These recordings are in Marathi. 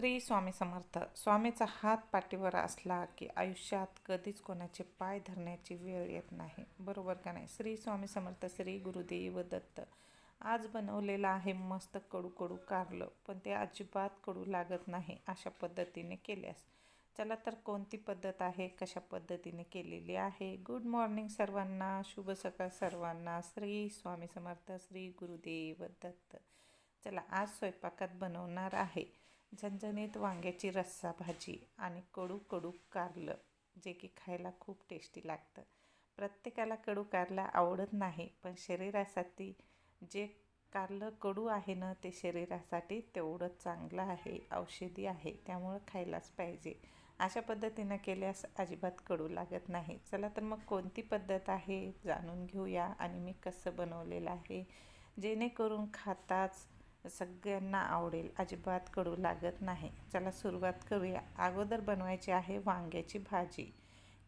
श्री स्वामी समर्थ. स्वामीचा हात पाठीवर असला की आयुष्यात कधीच कोणाचे पाय धरण्याची वेळ येत नाही. बरोबर का नाही? श्री स्वामी समर्थ श्री गुरुदेव दत्त. आज बनवलेलं आहे मस्त कडू कडू कारलं पण ते अजिबात कडू लागत नाही अशा पद्धतीने केल्यास. चला तर कोणती पद्धत आहे? कशा पद्धतीने केलेली आहे? गुड मॉर्निंग सर्वांना. शुभ सकाळ सर्वांना. श्री स्वामी समर्थ श्री गुरुदेव दत्त. चला आज स्वयंपाकात बनवणार आहे. झणझणीत वांग्याची रस्सा भाजी आणि कडू कडू कारलं जे की खायला खूप टेस्टी लागतं. प्रत्येकाला कडू कारलं आवडत नाही पण शरीरासाठी जे कारलं कडू आहे ना ते शरीरासाठी तेवढं चांगलं आहे औषधी आहे त्यामुळं खायलाच पाहिजे. अशा पद्धतीनं केल्यास अजिबात कडू लागत नाही. चला तर मग कोणती पद्धत आहे? जाणून घेऊया. आणि मी कसं बनवलेलं आहे? जेणेकरून खाताच सगळ्यांना आवडेल. अजिबात कडू लागत नाही. चला सुरुवात करूया. अगोदर बनवायची आहे वांग्याची भाजी.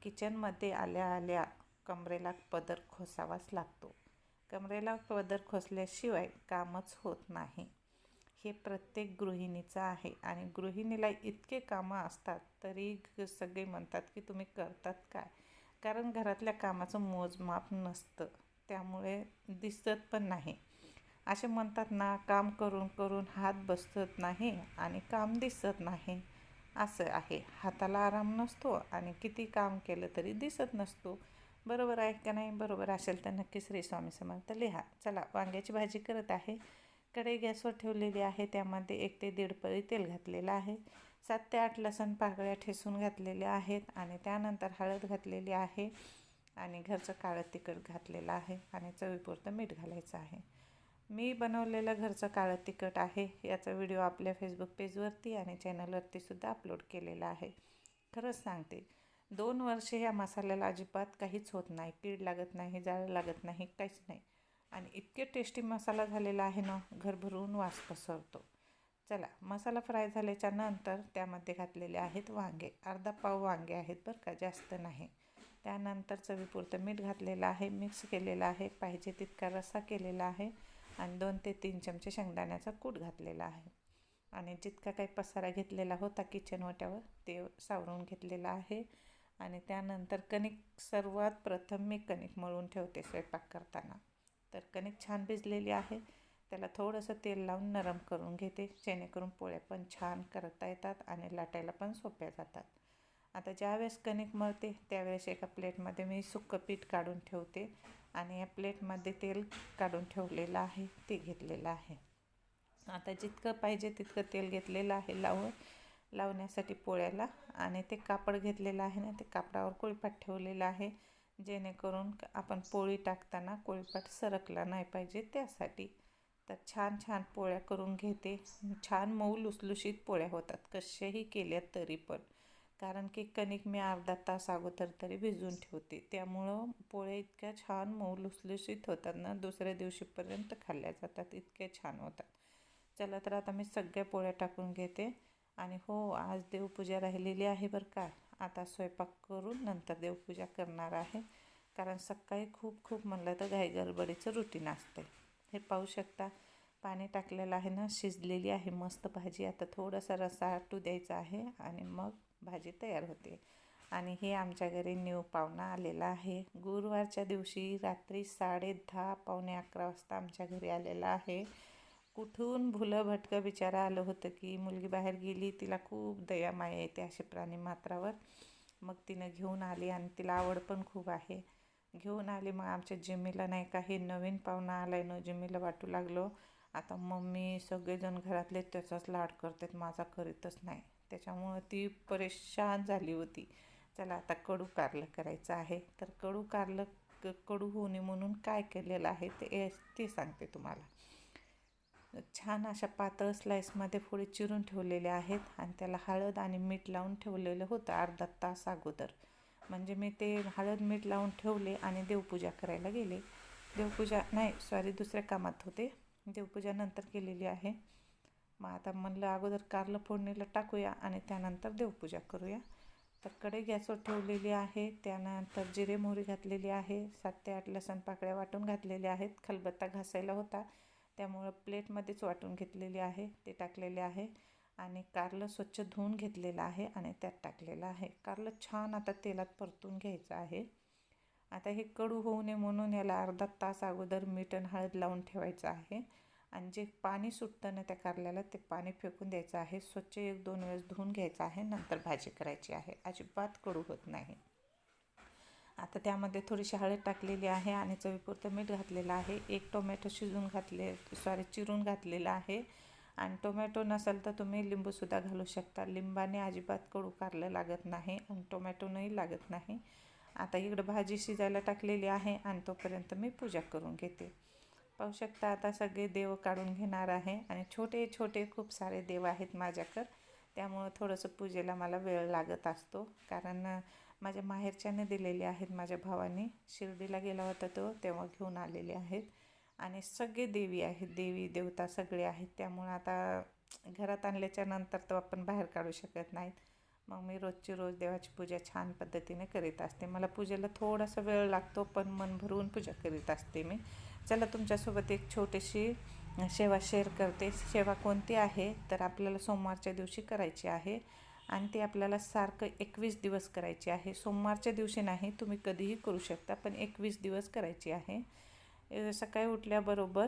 किचनमध्ये आल्या आल्या कमरेला पदर खोसावाच लागतो. कमरेला पदर खोसल्याशिवाय कामच होत नाही. हे प्रत्येक गृहिणीचं आहे आणि गृहिणीला इतके कामं असतात तरी सगळे म्हणतात की तुम्ही करतात काय? कारण घरातल्या कामाचं मोजमाप नसतं. त्यामुळे दिसत पण नाही. असे म्हणतात ना काम करून करून हात बसत नाही आणि काम दिसत नाही. असं आहे. हाताला आराम नसतो आणि किती काम केलं तरी दिसत नसतो. बरोबर आहे का नाही? बरोबर असेल तर नक्की श्री स्वामी समर्थ लिहा. चला वांग्याची भाजी करत आहे. कढई गॅसवर ठेवलेली आहे. त्यामध्ये एक ते दीड पळी तेल घातलेलं आहे. सात ते आठ लसण पाकळ्या ठेसून घातलेल्या आहेत आणि त्यानंतर हळद घातलेली आहे आणि घरचं काळं तिखट घातलेलं आहे आणि चवीपुरतं मीठ घालायचं आहे. मी बनवलेलं घरचं काळं तिखट आहे. याचा व्हिडिओ आपल्या फेसबुक पेजवरती आणि चॅनलवरती सुद्धा अपलोड केलेला आहे. खरंच सांगते दोन वर्षे ह्या मसाल्याला अजिबात काहीच होत नाही. कीड लागत नाही जाळ लागत नाही काहीच नाही. आणि इतके टेस्टी मसाला झालेला आहे ना घरभरून वास पसरतो. चला मसाला फ्राय झाल्याच्यानंतर त्यामध्ये घातलेले आहेत वांगे. अर्धा पाव वांगे आहेत बरं का जास्त नाही. त्यानंतर चवीपुरतं मीठ घातलेलं आहे मिक्स केलेलं आहे पाहिजे तितका रस्सा केलेला आहे. आणि दोन ते तीन चमचे शेंगदाण्याचा कूट घातलेला आहे. आणि जितका काही पसारा घेतलेला होता किचन वाट्यावर ते सावरून घेतलेला आहे. आणि त्यानंतर कणिक सर्वात प्रथम मी कणिक मळून ठेवते स्वयंपाक करताना. तर कणिक छान भिजलेली आहे. त्याला थोडंसं तेल लावून नरम करून घेते. जेणेकरून पोळ्या पण छान करता येतात आणि लाटायला पण सोप्या जातात. आता ज्यावेळेस कणिक मळते त्यावेळेस एका प्लेटमध्ये मी सुक्कं पीठ काढून ठेवते आणि या प्लेटमध्ये तेल काढून ठेवलेलं आहे ते घेतलेलं आहे. आता जितकं पाहिजे तितकं तेल घेतलेलं आहे लावून लावण्यासाठी पोळ्याला आणि ते कापड घेतलेलं आहे ना ते कापडावर कोळीपाट ठेवलेलं आहे जेणेकरून आपण पोळी टाकताना कोळीपाट सरकला नाही पाहिजे त्यासाठी. तर छान छान पोळ्या करून घेते. छान मऊ लुसलुशीत पोळ्या होतात कशाही केल्या तरी पण. कारण की कणिक मी अर्धा तास अगोदर तरी भिजवून ठेवते. त्यामुळं पोळ्या इतक्या छान मऊ लुसलुशीत होतात ना दुसऱ्या दिवशीपर्यंत खाल्ल्या जातात इतक्या छान होतात. चला तर आता मी सगळ्या पोळ्या टाकून घेते. आणि हो आज देवपूजा राहिलेली आहे बरं का. आता स्वयंपाक करून नंतर देवपूजा करणार आहे. कारण सकाळी खूप खूप म्हणलं तर घाई गडबडीचं रुटीन असते हे पाहू शकता पाणी टाकलेलं आहे ना शिजलेली आहे मस्त भाजी. आता थोडासा रसा आटू द्यायचा आहे आणि मग भाजी तयार होते. आणि हे आमच्या घरी न्यू पाहुणा आलेला आहे. गुरुवारच्या दिवशी रात्री साडे दहा पावणे अकरा वाजता आमच्या घरी आलेला आहे. कुठून भुलं भटकं बिचारा आलं होतं की मुलगी बाहेर गेली तिला खूप दया माया येते असे प्राणी मात्रावर. मग तिनं घेऊन आली आणि तिला आवड पण खूप आहे. घेऊन आली मग आमच्या जिमीला नाही का हे नवीन पाहुणा आला आहे न जिमीला वाटू लागलो. आता मम्मी सगळेजण घरातले त्याचाच लाड करतात माझा करीतच नाही. त्याच्यामुळं ती परेशान झाली होती. चला आता कडू कारलं करायचं आहे. तर कडू कारलं क कडू होऊ नये म्हणून काय केलेलं आहे ते ते सांगते तुम्हाला. छान अशा पातळ स्लाईसमध्ये पुढे चिरून ठेवलेले आहेत आणि त्याला हळद आणि मीठ लावून ठेवलेलं होतं अर्धा तास अगोदर. म्हणजे मी ते हळद मीठ लावून ठेवले आणि देवपूजा करायला गेले. देवपूजा नाही सॉरी दुसऱ्या कामात होते. देवपूजा नंतर केलेली आहे. मग आता म्हणलं अगोदर कारलं फोडणीला टाकूया आणि त्यानंतर देवपूजा करूया. तर कढई गॅसवर ठेवलेली आहे त्यानंतर जिरे मोहरी घातलेली आहे सात ते आठ लसण पाकळ्या वाटून घातलेल्या आहेत खलबत्ता घासायला होता. त्यामुळं प्लेटमध्येच वाटून घेतलेली आहे ते टाकलेले आहे. आणि कारलं स्वच्छ धुवून घेतलेलं आहे आणि त्यात टाकलेलं आहे. कारलं छान आता तेलात परतून घ्यायचं आहे. आता हे कडू होऊ नये म्हणून याला अर्धा तास अगोदर मीठ आणि हळद लावून ठेवायचं आहे. आणि जे पाणी सुटतं ना त्या कारल्याला ते पाणी फेकून द्यायचं आहे. स्वच्छ एक दोन वेळेस धुवून घ्यायचं आहे. नंतर भाजी करायची आहे. अजिबात कडू होत नाही. आता त्यामध्ये थोडीशी हळद टाकलेली आहे आणि चवीपुरतं मीठ घातलेलं आहे. एक टोमॅटो शिजून घातले सॉरी चिरून घातलेला आहे. आणि टोमॅटो नसेल तर तुम्ही लिंबूसुद्धा घालू शकता. लिंबाने अजिबात कडू कारलं लागत नाही आणि टोमॅटोनंही लागत नाही. आता इकडं भाजी शिजायला टाकलेली आहे आणि तोपर्यंत मी पूजा करून घेते. पाहू शकता आता सगळे देव काढून घेणार आहे आणि छोटे छोटे खूप सारे देव आहेत माझ्याकडं. त्यामुळं थोडंसं पूजेला मला वेळ लागत असतो. कारण माझ्या माहेरच्याने दिलेले आहेत माझ्या भावाने. शिर्डीला गेला होता तो तेव्हा घेऊन आलेले आहेत. आणि सगळे देवी आहेत देवी देवता सगळे आहेत. त्यामुळं आता घरात आणल्याच्या नंतर आपण बाहेर काढू शकत नाहीत. मग मी रोजची रोज देवाची पूजा छान पद्धतीने करीत असते. मला पूजेला थोडासा वेळ लागतो पण मन भरून पूजा करीत असते मी. चला तुमच्यासोबत एक छोटीशी सेवा शेअर करते. सेवा कोणती आहे? तर आपल्याला सोमवारच्या दिवशी करायची आहे आणि ती आपल्याला सारखं एकवीस दिवस करायची आहे. सोमवारच्या दिवशी नाही तुम्ही कधीही करू शकता पण एकवीस दिवस करायची आहे. सकाळी उठल्याबरोबर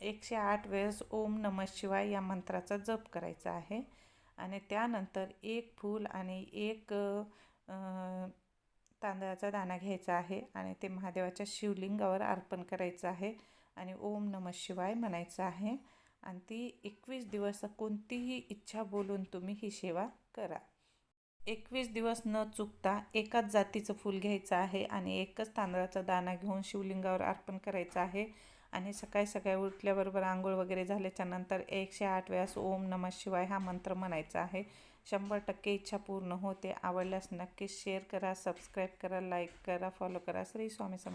एकशे आठ वेळेस ओम नम शिवाय या मंत्राचा जप करायचा आहे. आणि त्यानंतर एक फूल आणि एक तांदळाचा दाणा घ्यायचा आहे आणि ते महादेवाच्या शिवलिंगावर अर्पण करायचं आहे आणि ओम नम शिवाय म्हणायचं आहे. आणि ती एकवीस दिवस कोणतीही इच्छा बोलून तुम्ही ही सेवा करा. एकवीस दिवस न चुकता एकाच जातीचं फूल घ्यायचं आहे आणि एकच तांदळाचा दाणा घेऊन शिवलिंगावर अर्पण करायचं आहे. आणि सकाळी सकाळी उठल्याबरोबर आंघोळ वगैरे झाल्याच्यानंतर एकशे आठ वेळास ओम नमः शिवाय हा मंत्र म्हणायचा आहे. शंभर टक्के इच्छा पूर्ण होते. आवडल्यास नक्कीच शेअर करा सबस्क्राईब करा लाईक करा फॉलो करा. श्री स्वामी सम